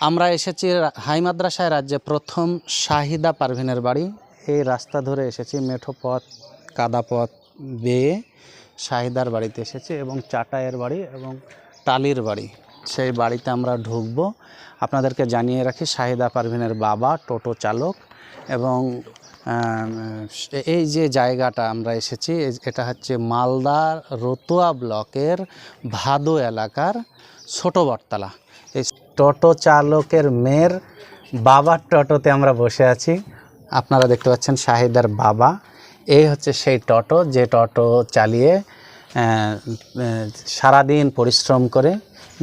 আমরা এসেছি হাই মাদ্রাসায় রাজ্যে প্রথম শাহিদা পারভিনের বাড়ি। এই রাস্তা ধরে এসেছি মেঠো পথ, কাদা পথ বেয়ে শাহিদার বাড়িতে এসেছি এবং চাটায়ের বাড়ি এবং টালির বাড়ি। সেই বাড়িতে আমরা ঢুকবো। আপনাদেরকে জানিয়ে রাখি, শাহিদা পারভিনের বাবা টোটো চালক এবং এই যে জায়গাটা আমরা এসেছি এটা হচ্ছে মালদার রতুয়া ব্লকের ভাদু এলাকার ছোট বটতলা এই টোটো চালকের মেয়ের বাবার টোটোতে আমরা বসে আছি। আপনারা দেখতে পাচ্ছেন শাহিদার বাবা। এই হচ্ছে সেই টোটো, যে টোটো চালিয়ে সারাদিন পরিশ্রম করে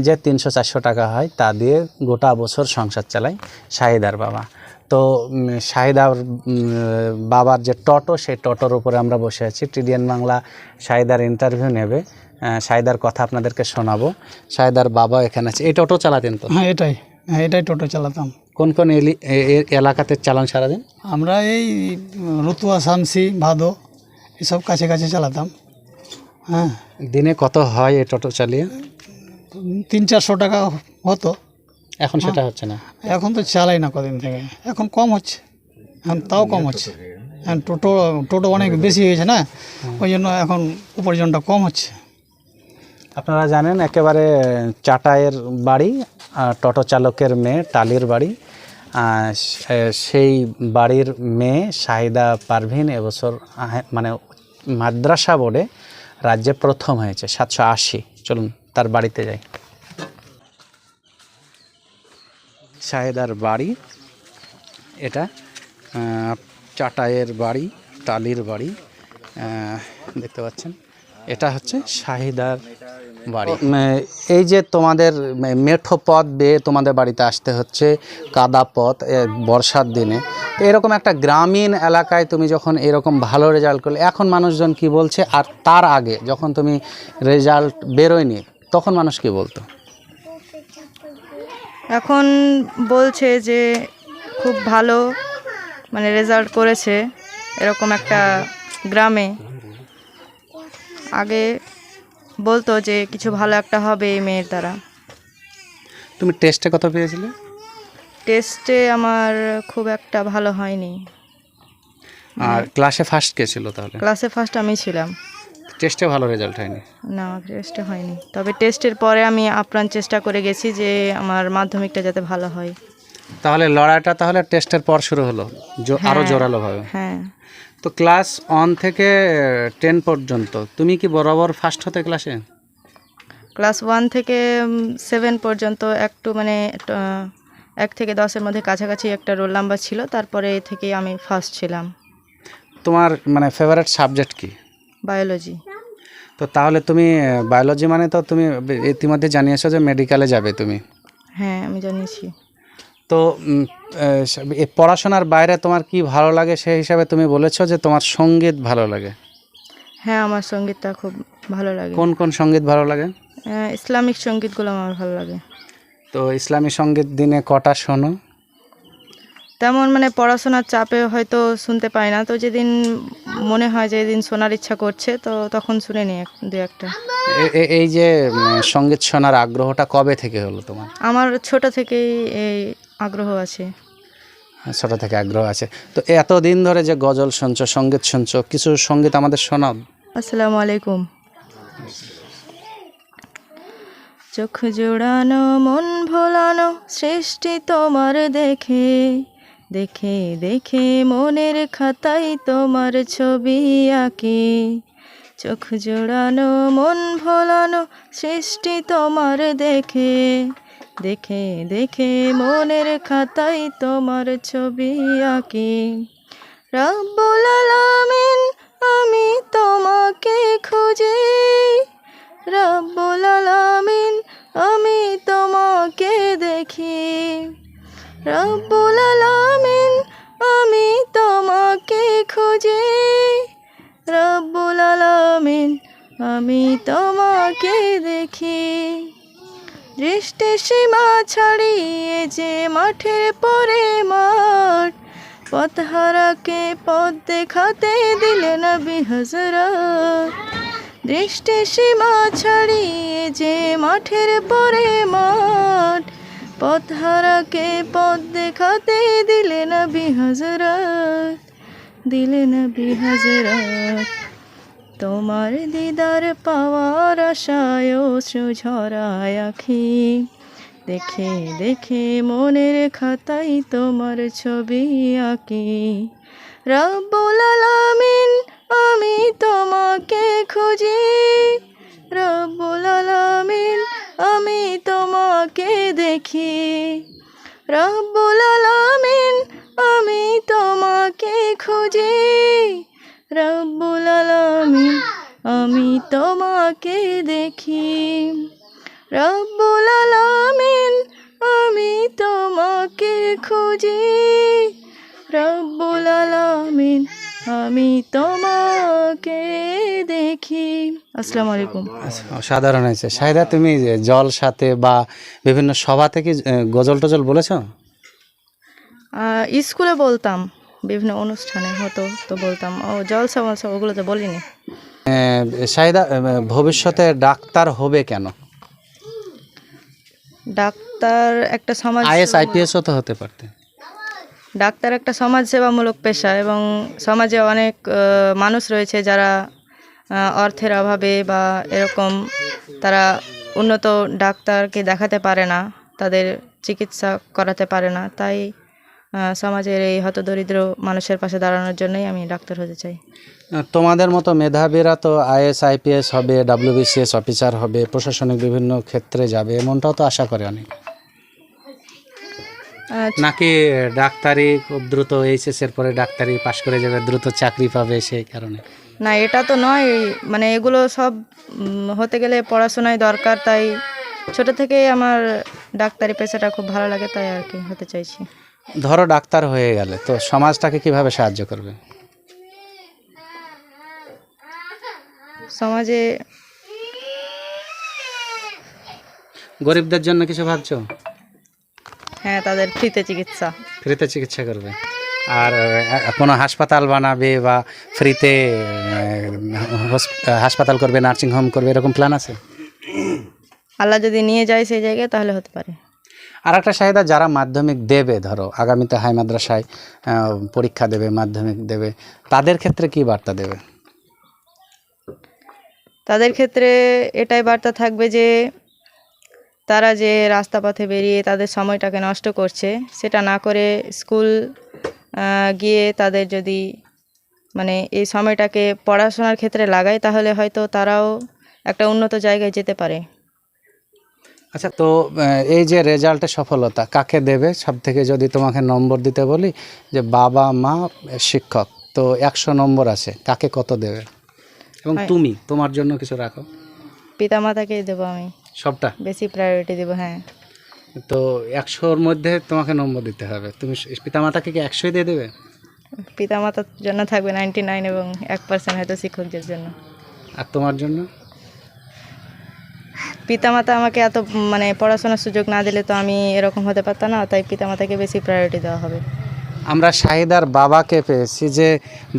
যে তিনশো চারশো টাকা হয় তা দিয়ে গোটা বছর সংসার চালায় শাহিদার বাবা। তো শাহিদার বাবার যে টোটো সেই টোটোর উপরে আমরা বসে আছি। টিডিএন বাংলা শাহিদার ইন্টারভিউ নেবে। শাহিদার কথা আপনাদেরকে শোনাবো। শাহিদার বাবা এখানে আছে। এই টোটো চালাতেন তো? হ্যাঁ এটাই। হ্যাঁ এটাই টোটো চালাতাম। কোন কোন এলি- এ- এ- এলাকাতে চালান সারাদিন? আমরা এই রতুয়া শামসি ভাদো এসব কাছে কাছে চালাতাম। হ্যাঁ। দিনে কত হয় এই টোটো চালিয়ে? তিন চারশো টাকা হতো। এখন সেটা হচ্ছে না। এখন তো চালাই না কদিন থেকে। এখন কম হচ্ছে। এখন তাও কম হচ্ছে। এখন টোটো টোটো অনেক বেশি হয়েছে না? ওই জন্য এখন উপার্জনটা কম হচ্ছে। আপনারা জানেন একেবারে চাটায়ের বাড়ি আর টোটো চালকের মেয়ে টালির বাড়ি। সেই বাড়ির মেয়ে শাহিদা পারভিন এবছর মানে মাদ্রাসা বোর্ডে রাজ্যে প্রথম হয়েছে সাতশো আশি। চলুন তার বাড়িতে যাই। শাহেদার বাড়ি। এটা চাটায়ের বাড়ি, টালির বাড়ি দেখতে পাচ্ছেন। এটা হচ্ছে শাহিদার বাড়ি। এই যে তোমাদের মেঠো পথ বেয়ে তোমাদের বাড়িতে আসতে হচ্ছে, কাদা পথ বর্ষার দিনে। এরকম একটা গ্রামীণ এলাকায় তুমি যখন এরকম ভালো রেজাল্ট করলে, এখন মানুষজন কি বলছে, আর তার আগে যখন তুমি রেজাল্ট বেরোয়নি, তখন মানুষ কি বলতো? এখন বলছে যে খুব ভালো মানে রেজাল্ট করেছে এরকম একটা গ্রামে। আগে বলতো যে কিছু ভালো একটা হবে এই মেয়ের দ্বারা। তুমি টেস্টে কত পেয়েছিলে? টেস্টে আমার খুব একটা ভালো হয়নি। আর ক্লাসে ফার্স্ট কে ছিল তাহলে? ক্লাসে ফার্স্ট আমি ছিলাম। টেস্টে ভালো রেজাল্ট হয়নি। না টেস্টে হয়নি। তবে টেস্টের পরে আমি আপ্রাণ চেষ্টা করে গেছি যে আমার মাধ্যমিকটা যাতে ভালো হয়। তাহলে লড়াইটা তাহলে টেস্টের পর শুরু হলো জো- আরও হ্যাঁ। জোরালোভাবে। হ্যাঁ। তো ক্লাস ওয়ান থেকে টেন পর্যন্ত তুমি কি বরাবর ফার্স্ট হতে ক্লাসে ক্লাস ওয়ান থেকে সেভেন পর্যন্ত একটু মানে এক থেকে দশের মধ্যে কাছাকাছি একটা রোল নাম্বার ছিল তারপরে থেকে আমি ফার্স্ট ছিলাম। তোমার মানে ফেভারিট সাবজেক্ট কি? বায়োলজি তো তাহলে তুমি বায়োলজি মানে তো তুমি ইতিমধ্যে জানিয়েছো যে মেডিকেলে যাবে তুমি। হ্যাঁ আমি জানিয়েছি। তো পড়াশোনার বাইরে তোমার কি ভালো লাগে সেই হিসাবে তুমি বলেছ যে তোমার সংগীত ভালো লাগে? হ্যাঁ আমার সঙ্গীতটা খুব ভালো লাগে। কোন কোন সংগীত ভালো লাগে? ইসলামিক সঙ্গীতগুলো আমার ভালো লাগে। তো ইসলামী সংগীত দিনে কটা শোনো? তেমন মানে পড়াশোনার চাপে হয়তো শুনতে পাই না। তো যেদিন মনে হয় যে যেদিন শোনার ইচ্ছা করছে তো তখন শুনে নিই দু একটা। এই যে সংগীত শোনার আগ্রহটা কবে থেকে হলো তোমার? আমার ছোট থেকেই এই আগ্রহ আছে। ছোট থেকে আগ্রহ আছে। তো এতদিন ধরে যে গজল শুনছো সংগীত শুনছো কিছু সংগীত আমাদের শোনাও? আসসালামু আলাইকুম। চোখ জোড়ানো মন ভোলানো সৃষ্টি তোমার দেখে। দেখে দেখে মনের খাতায় তোমার ছবি আঁকি। চোখ জোড়ানো, মন ভোলানো সৃষ্টি তোমার দেখে। দেখে দেখে মনের খাতায় তোমার ছবি আঁকি। রব্বুল আলামিন, আমি তোমাকে খুঁজি। রব্বুল আলামিন, আমি তোমাকে দেখি। রব্বুল তোমাকে দেখি। দৃষ্টি সীমা ছাড়িয়ে যে মাঠের পরে মাঠ, পথহারাকে পথ দেখাতে দিলে নবী হজরত দৃষ্টি সীমা ছাড়িয়ে যে মাঠের পরে মাঠ, পথহারাকে পথ দেখাতে দিলে না বিহাজরাত দিলে না বিহাজরাত তোমার দিদার পাওয়ার আশায় অশ্রু ঝরায় আখি। দেখে দেখে মনের খাতাই তোমার ছবি আঁকি। রব্বুল আলামিন, আমি তোমাকে খুঁজি। রব্বুল আলামিন, আমি তোমাকে দেখি। রব্বুল আলামিন, আমি তোমাকে খুঁজি। রব্বুল আলামিন আমি তোমাকে দেখি। রব্বুল আলামিন আমি তোমাকে খুঁজি। রব্বুল আলামিন আমি তোমাকে দেখি। আসসালামু আলাইকুম। সাধারণ হয়েছে। শাহিদা তুমি যে জল সাথে বা বিভিন্ন সভা থেকে গজল টজল বলেছ? স্কুলে বলতাম। বিভিন্ন অনুষ্ঠানে হতো তো বলতাম ও জলসা মলসা ওগুলো তো বলিনি। আহ, ভবিষ্যতে ডাক্তার হবে কেন? ডাক্তার একটা সমাজ আইএস আইপিএসও তো হতে পারতে। ডাক্তার একটা সমাজ সেবামূলক পেশা এবং সমাজে অনেক মানুষ রয়েছে যারা অর্থের অভাবে বা এরকম তারা উন্নত ডাক্তারকে দেখাতে পারে না তাদের চিকিৎসা করাতে পারে না তাই সমাজের এই হতদরিদ্র মানুষের পাশে দাঁড়ানোর জন্যই আমি ডাক্তার হতে চাই। তোমাদের মতো মেধাবীরা তো আইএস আইপিএস হবে ডাব্লিউবিসিএস অফিসার হবে প্রশাসনিক বিভিন্ন ক্ষেত্রে যাবে এমনটাও তো আশা করে অনেক। নাকি ডাক্তারি খুব দ্রুত এইচএস এর পরে ডাক্তারি পাশ করে যাবে দ্রুত চাকরি পাবে সেই কারণে? না এটা তো নয় মানে এগুলো সব হতে গেলে পড়াশোনায় দরকার তাই ছোট থেকেই আমার ডাক্তারি পেশাটা খুব ভালো লাগে তাই আর কি হতে চাইছি। ধরো ডাক্তার হয়ে গেলে তো সমাজটাকে কীভাবে সাহায্য করবে? সমাজে গরিবদের জন্য কিছু ভাবছ? হ্যাঁ তাদের ফ্রিতে চিকিৎসা। ফ্রিতে চিকিৎসা করবে। আর কোনো হাসপাতাল বানাবে বা ফ্রিতে হাসপাতাল করবে নার্সিং হোম করবে এরকম প্ল্যান আছে? আল্লাহ যদি নিয়ে যায় সেই জায়গায় তাহলে হতে পারে। আর একটা চাহিদা যারা মাধ্যমিক দেবে, ধরো, আগামীতে হাই মাদ্রাসায় পরীক্ষা দেবে, মাধ্যমিক দেবে, তাদের ক্ষেত্রে কি বার্তা দেবে? তাদের ক্ষেত্রে এটাই বার্তা থাকবে যে, তারা যে রাস্তা পথে বেরিয়ে তাদের সময়টাকে নষ্ট করছে, সেটা না করে স্কুল গিয়ে তাদের যদি মানে এই সময়টাকে পড়াশোনার ক্ষেত্রে লাগায়, তাহলে হয়তো তারাও একটা উন্নত জায়গায় যেতে পারে। আচ্ছা তো এই যে রেজাল্টে সফলতা কাকে দেবে? সব থেকে যদি তোমাকে নম্বর দিতে বলি যে বাবা মা শিক্ষক তো একশো নম্বর আছে কাকে কত দেবে? এবং তুমি তোমার জন্য কিছু রাখো। পিতামাতাকেই দেবো আমি। সবটা? বেশি প্রায়োরিটি দেবো হ্যাঁ। তো একশোর মধ্যে তোমাকে নম্বর দিতে হবে। তুমি পিতামাতাকে কি একশোই দিয়ে দেবে? পিতামাতার জন্য থাকবে নাইনটি নাইন এবং এক পার্সেন্ট হয়তো শিক্ষকদের জন্য। আর তোমার জন্য? পিতামাতা আমাকে এত মানে পড়াশোনার সুযোগ না দিলে তো আমি এরকম হতে পারতাম না তাই পিতামাতাকে বেশি প্রায়োরিটি দেওয়া হবে। আমরা শাহিদার বাবাকে পেয়েছি যে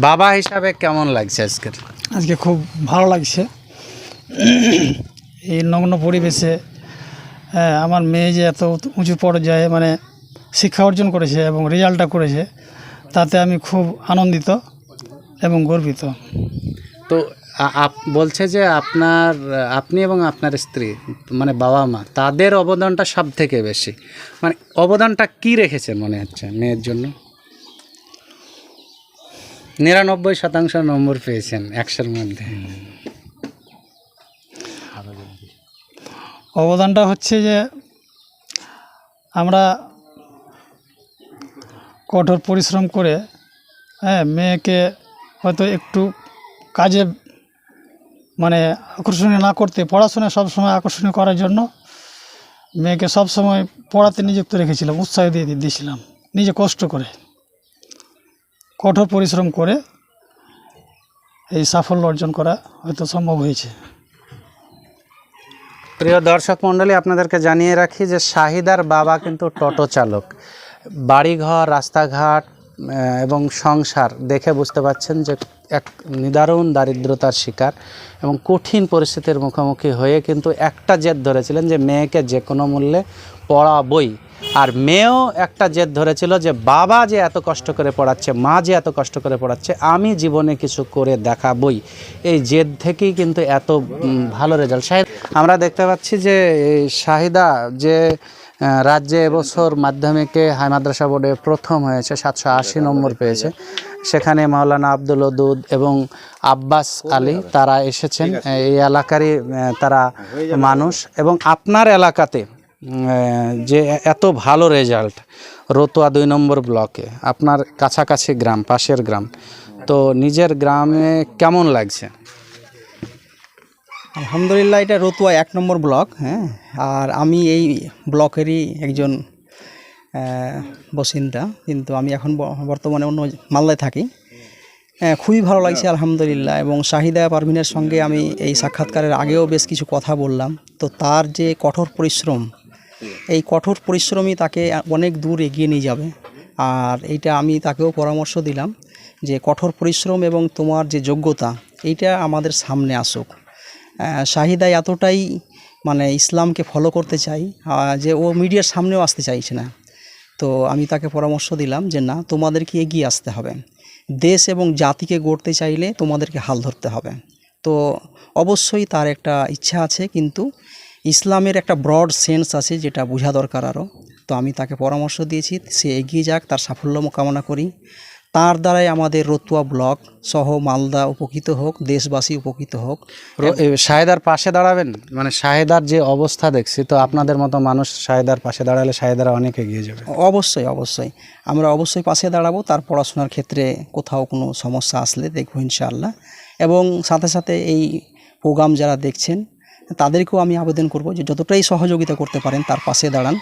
বাবা হিসাবে কেমন লাগছে আজকের? আজকে খুব ভালো লাগছে। এই নগ্ন পরিবেশে হ্যাঁ, আমার মেয়ে যে এত উঁচু পর্যায়ে মানে শিক্ষা অর্জন করেছে এবং রেজাল্টটা করেছে তাতে আমি খুব আনন্দিত এবং গর্বিত। তো বলছে যে আপনার, আপনি এবং আপনার স্ত্রী মানে বাবা মা, তাদের অবদানটা সব থেকে বেশি। মানে অবদানটা কি রেখেছেন মনে হচ্ছে মেয়ের জন্য? নিরানব্বই শতাংশ নম্বর পেয়েছেন একশোর মধ্যে। অবদানটা হচ্ছে যে আমরা কঠোর পরিশ্রম করে হ্যাঁ মেয়েকে হয়তো একটু কাজে মানে আকর্ষণীয় না করতে, পড়াশোনা সবসময় আকর্ষণীয় করার জন্য মেয়েকে সবসময় পড়াতে নিযুক্ত রেখেছিলাম, উৎসাহ দিয়ে দিয়ে- দিয়েছিলাম। নিজে কষ্ট করে, কঠোর পরিশ্রম করে এই সাফল্য অর্জন করা হয়তো সম্ভব হয়েছে। প্রিয় দর্শক মণ্ডলী, আপনাদেরকে জানিয়ে রাখি যে শাহিদার বাবা কিন্তু টোটো চালক। বাড়িঘর, রাস্তাঘাট এবং সংসার দেখে বুঝতে পাচ্ছেন যে এক নিদারুণ দারিদ্রতার শিকার এবং কঠিন পরিস্থিতির মুখোমুখি হয়ে কিন্তু একটা জেদ ধরেছিলেন যে মেয়েকে যে কোনো মূল্যে পড়াবই। আর মেয়েও একটা জেদ ধরেছিল যে বাবা যে এত কষ্ট করে পড়াচ্ছে, মা যে এত কষ্ট করে পড়াচ্ছে, আমি জীবনে কিছু করে দেখাবই। এই জেদ থেকেই কিন্তু এত ভালো রেজাল্ট শাহিদ, আমরা দেখতে পাচ্ছি যে শাহিদা যে রাজ্যে এবছর মাধ্যমিকে হাই মাদ্রাসা বোর্ডে প্রথম হয়েছে সাতশো আশি নম্বর পেয়েছে। সেখানে মাওলানা আব্দুল ওদুদ এবং আব্বাস আলী তারা এসেছেন। এই এলাকারই তারা মানুষ। এবং আপনার এলাকাতে যে এত ভালো রেজাল্ট রতুয়া দুই নম্বর ব্লকে আপনার কাছাকাছি গ্রাম পাশের গ্রাম তো নিজের গ্রামে কেমন লাগছে? আলহামদুলিল্লাহ এটা রতুয়া এক নম্বর ব্লক হ্যাঁ? আর আমি এই ব্লকেরই একজন বসিন্দা কিন্তু আমি এখন বর্তমানে অন্য মালদায় থাকি। হ্যাঁ, খুবই ভালো লাগছে আলহামদুলিল্লাহ এবং শাহিদা পারভিনের সঙ্গে আমি এই সাক্ষাৎকারের আগেও বেশ কিছু কথা বললাম। তো তার যে কঠোর পরিশ্রম এই কঠোর পরিশ্রমই তাকে অনেক দূর এগিয়ে নিয়ে যাবে। আর এইটা আমি তাকেও পরামর্শ দিলাম যে কঠোর পরিশ্রম এবং তোমার যে যোগ্যতা এইটা আমাদের সামনে আসুক। শাহিদা এতটাই মানে ইসলামকে ফলো করতে চাই যে ও মিডিয়ার সামনেও আসতে চাইছে না। তো আমি তাকে পরামর্শ দিলাম যে, না, তোমাদেরকে এগিয়ে আসতে হবে। দেশ এবং জাতিকে গড়তে চাইলে তোমাদেরকে হাল ধরতে হবে। তো অবশ্যই তার একটা ইচ্ছা আছে, কিন্তু ইসলামের একটা ব্রড সেন্স আছে যেটা বোঝা দরকার আরও। তো আমি তাকে পরামর্শ দিয়েছি, সে এগিয়ে যাক, তার সাফল্য কামনা করি। তার দ্বারাই আমাদের রতুয়া ব্লক সহ মালদা উপকৃত হোক দেশবাসী উপকৃত হোক। শাহেদার পাশে দাঁড়াবেন? মানে শাহেদার যে অবস্থা দেখছি তো আপনাদের মতো মানুষ শাহেদার পাশে দাঁড়ালে শাহেদারা অনেক এগিয়ে যাবে। অবশ্যই অবশ্যই। আমরা অবশ্যই পাশে দাঁড়াবো তার পড়াশোনার ক্ষেত্রে কোথাও কোনো সমস্যা আসলে দেখব ইনশাআল্লাহ। এবং সাথে সাথে এই প্রোগ্রাম যারা দেখছেন তাদেরকেও আমি আবেদন করব যে যতটাই সহযোগিতা করতে পারেন তার পাশে দাঁড়ান।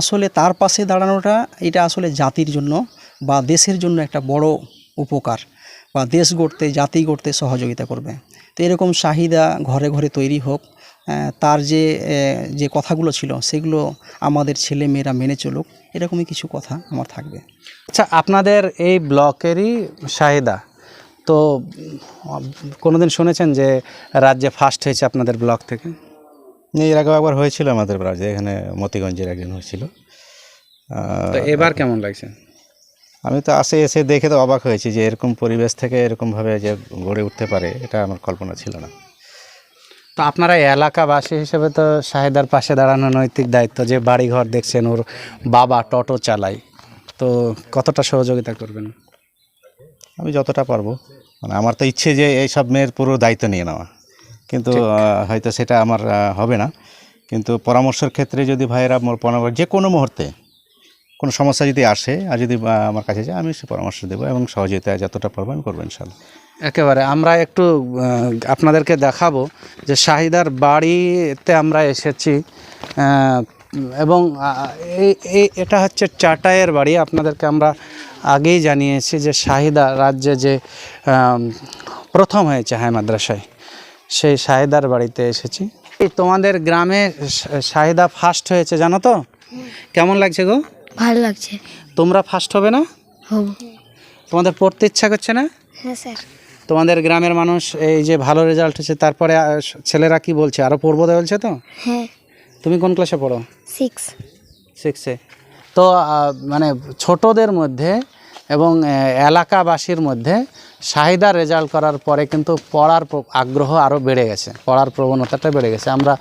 আসলে তার পাশে দাঁড়ানোটা এটা আসলে জাতির জন্য বা দেশের জন্য একটা বড় উপকার বা দেশ গড়তে জাতি গড়তে সহযোগিতা করবে। তো এরকম চাহিদা ঘরে ঘরে তৈরি হোক তার যে যে কথাগুলো ছিল সেগুলো আমাদের ছেলে মেয়েরা মেনে চলুক এরকমই কিছু কথা আমার থাকবে। আচ্ছা আপনাদের এই ব্লকেরই শাহিদা তো কোনোদিন শুনেছেন যে রাজ্যে ফার্স্ট হয়েছে আপনাদের ব্লক থেকে? এর আগেও একবার হয়েছিল আমাদের রাজ্যে এখানে মতিগঞ্জের একজন হয়েছিল। তো এবার কেমন লাগছে? আমি তো আসে এসে দেখে তো অবাক হয়েছি যে এরকম পরিবেশ থেকে এরকমভাবে যে গড়ে উঠতে পারে এটা আমার কল্পনা ছিল না। তো আপনারা এলাকাবাসী হিসেবে তো শাহেদার পাশে দাঁড়ানো নৈতিক দায়িত্ব যে বাড়িঘর দেখছেন ওর বাবা টোটো চালায় তো কতটা সহযোগিতা করবেন? আমি যতটা পারব। মানে আমার তো ইচ্ছে যে এই সব মেয়ের পুরো দায়িত্ব নিয়ে নেওয়া। কিন্তু হয়তো সেটা আমার হবে না। কিন্তু পরামর্শের ক্ষেত্রে যদি ভাইয়েরা মোর পরামর্শ যে কোনো মুহূর্তে কোনো সমস্যা যদি আসে আর যদি আমার কাছে যায়, আমি সে পরামর্শ দেবো এবং সহযোগিতা যতটা পারব আমি করব ইনশাল্লাহ। একেবারে। আমরা একটু আপনাদেরকে দেখাবো যে শাহিদার বাড়িতে আমরা এসেছি এবং এই এটা হচ্ছে চাটায়ের বাড়ি। আপনাদেরকে আমরা আগেই জানিয়েছি যে শাহিদা রাজ্যে যে প্রথম হয়েছে হাই মাদ্রাসায়, সেই শাহিদার বাড়িতে এসেছি। তোমাদের গ্রামে শাহিদা ফার্স্ট হয়েছে, জানো তো? কেমন লাগছে গো? ভালো লাগছে। তোমরা ফার্স্ট হবে না? হব। তোমাদের পড়তে ইচ্ছা করছে না? হ্যাঁ স্যার। তোমাদের গ্রামের মানুষ এই যে ভালো রেজাল্ট হচ্ছে তারপরে ছেলেরা কি বলছে? আরও পড়ব বলছে তো? হ্যাঁ। তুমি কোন ক্লাসে পড়ো? সিক্স সিক্সে তো মানে ছোটদের মধ্যে এবং এলাকাবাসীর মধ্যে চাহিদা রেজাল্ট করার পরে কিন্তু পড়ার আগ্রহ আরও বেড়ে গেছে। পড়ার প্রবণতাটা বেড়ে গেছে। আমরা